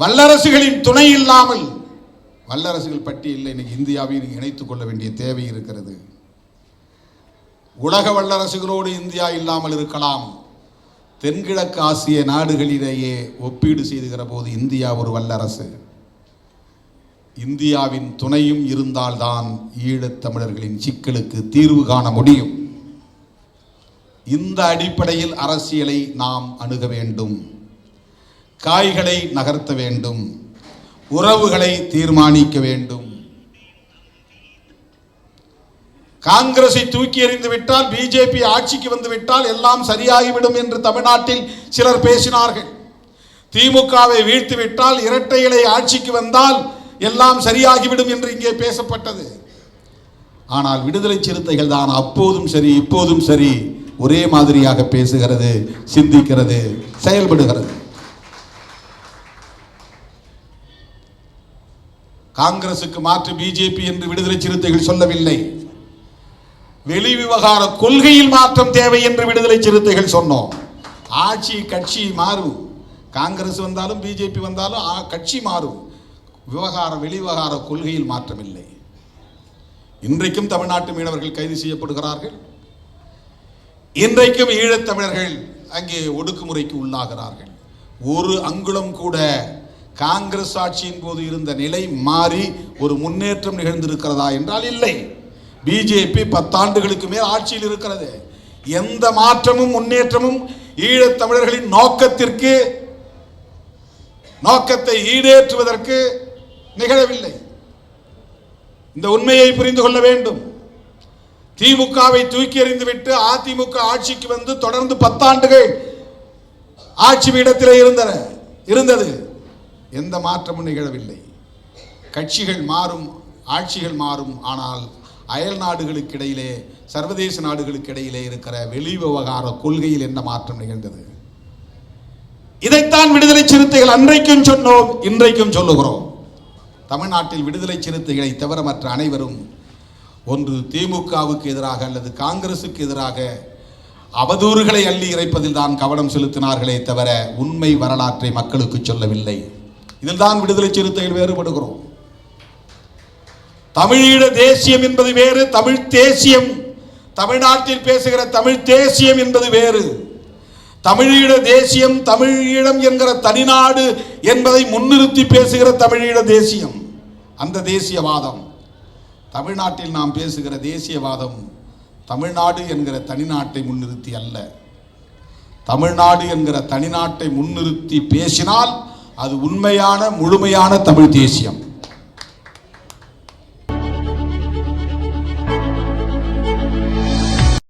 வல்லரசுகளின் துணை இல்லாமல் வல்லரசுகள் பட்டியலில் இன்னைக்கு இந்தியாவை இணைத்துக் கொள்ள வேண்டிய தேவை இருக்கிறது. உலக வல்லரசுகளோடு இந்தியா இல்லாமல் இருக்கலாம். தென்கிழக்கு ஆசிய நாடுகளிலேயே ஒப்பீடு செய்துகிற போது இந்தியா ஒரு வல்லரசு. இந்தியாவின் துணையும் இருந்தால்தான் ஈழத் தமிழர்களின் சிக்கலுக்கு தீர்வு காண முடியும். இந்த அடிப்படையில் அரசியலை நாம் அணுக வேண்டும். காய்களை நகர்த்த வேண்டும். உறவுகளை தீர்மானிக்க வேண்டும். காங்கிரஸை தூக்கி எறிந்து விட்டால் பிஜேபி ஆட்சிக்கு வந்து விட்டால் எல்லாம் சரியாகிவிடும் என்று தமிழ்நாட்டில் சிலர் பேசினார்கள். திமுகவை வீழ்த்து விட்டால் இரட்டை இலை ஆட்சிக்கு வந்தால் எல்லாம் சரியாகிவிடும் என்று இங்கே பேசப்பட்டது. ஆனால் விடுதலை சிறுத்தைகள் தான் அப்போதும் சரி இப்போதும் சரி ஒரே மாதிரியாக பேசுகிறது சிந்திக்கிறது செயல்படுகிறது. காங்கிரசுக்கு மாற்று பிஜேபி என்று விடுதலை சிறுத்தைகள் சொல்லவில்லை. வெளி விவகார கொள்கையில் மாற்றம் தேவை என்று விடுதலை சிறுத்தைகள் சொன்னோம். ஆட்சி கட்சி மாறும் காங்கிரஸ் வந்தாலும் பிஜேபி வந்தாலும் ஆ- கட்சி மாறும் விவகார வெளிவிவகார கொள்கையில் மாற்றம் இல்லை இன்றைக்கும் தமிழ்நாட்டு மீனவர்கள் கைது செய்யப்படுகிறார்கள். இன்றைக்கும் ஈழத் தமிழர்கள் அங்கே ஒடுக்குமுறைக்கு உள்ளாகிறார்கள். ஒரு அங்குலம் கூட காங்கிரஸ் ஆட்சியின் போது இருந்த நிலை மாறி ஒரு முன்னேற்றம் நிகழ்ந்திருக்கிறதா என்றால் இல்லை. பிஜேபி பத்தாண்டுகளுக்கு மேல் ஆட்சியில் இருக்கிறது. எந்த மாற்றமும் முன்னேற்றமும் ஈழத் தமிழர்களின் நோக்கத்திற்கு நோக்கத்தை ஈடேற்றுவதற்கு நிகழவில்லை. இந்த உண்மையை புரிந்து கொள்ள வேண்டும். திமுகவை தூக்கி எறிந்துவிட்டு அதிமுக ஆட்சிக்கு வந்து தொடர்ந்து பத்தாண்டுகள் ஆட்சி பீடத்திலே இருந்தன இருந்தது. எந்த மாற்றமும் நிகழவில்லை. கட்சிகள் மாறும் ஆட்சிகள் மாறும் ஆனால் அயல் நாடுகளுக்கு இடையிலே சர்வதேச நாடுகளுக்கு இடையிலே இருக்கிற வெளி விவகார கொள்கையில் என்ன மாற்றம் நிகழ்ந்தது? இதைத்தான் விடுதலை சிறுத்தைகள் அன்றைக்கும் சொன்னோம் இன்றைக்கும் சொல்லுகிறோம். தமிழ்நாட்டில் விடுதலை சிறுத்தைகளை தவிர மற்ற அனைவரும் ஒன்று திமுகவுக்கு எதிராக அல்லது காங்கிரசுக்கு எதிராக அவதூறுகளை அள்ளி இறைப்பதில் தான் கவனம் செலுத்தினார்களே தவிர உண்மை வரலாற்றை மக்களுக்கு சொல்லவில்லை. இதில் தான் விடுதலை சிறுத்தைகள் வேறுபடுகிறோம். தமிழீழ தேசியம் என்பது வேறு தமிழ் தேசியம் தமிழ்நாட்டில் பேசுகிற தமிழ் தேசியம் என்பது வேறு. தமிழீழ தேசியம் தமிழீழம் என்கிற தனிநாடு என்பதை முன்னிறுத்தி பேசுகிற தமிழீழ தேசியம். அந்த தேசியவாதம். தமிழ்நாட்டில் நாம் பேசுகிற தேசியவாதம் தமிழ்நாடு என்கிற தனிநாட்டை முன்னிறுத்தி அல்ல. தமிழ்நாடு என்கிற தனிநாட்டை முன்னிறுத்தி பேசினால் அது உண்மையான முழுமையான தமிழ் தேசியம்.